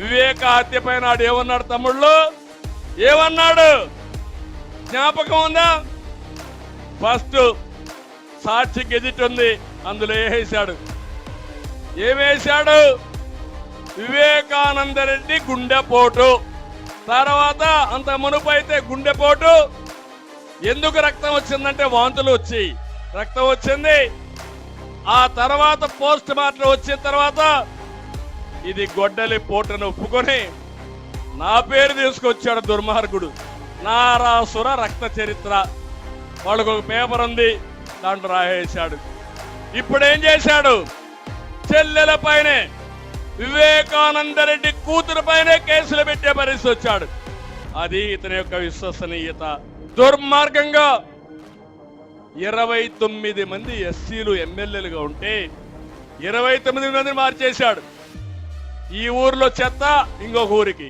వివేక హత్యపై నాడు ఏమన్నాడు తమ్ముళ్ళు? ఏమన్నాడు? జ్ఞాపకం ఉందా? ఫస్ట్ సాక్షి గెజిట్ ఉంది అందులో వేసాడు ఏమేశాడు వివేకానందరెడ్డి గుండెపోటు. తర్వాత అంత మునుపు అయితే గుండెపోటు. ఎందుకు రక్తం వచ్చిందంటే వాంతులు వచ్చి రక్తం వచ్చింది. ఆ తర్వాత పోస్ట్ మార్టం వచ్చిన తర్వాత ఇది గొడ్డలి పోటను ఒప్పుకొని నా పేరు తీసుకొచ్చాడు దుర్మార్గుడు. నారాసుర రక్త చరిత్ర. వాళ్ళకు ఒక పేపర్ ఉంది దాంట్లో రాయేశాడు ఇప్పుడేం చేశాడు? చెల్లెల పైనే వివేకానందరెడ్డి కూతురు పైనే కేసులు పెట్టే పరిస్థితి వచ్చాడు. అది ఇతని యొక్క విశ్వసనీయత. దుర్మార్గంగా ఇరవై తొమ్మిది మంది ఎస్సీలు ఎమ్మెల్యేలుగా ఉంటే ఇరవై తొమ్మిది మందిని మార్చేశాడు. ఈ ఊర్లో చెత్త ఇంకొక ఊరికి.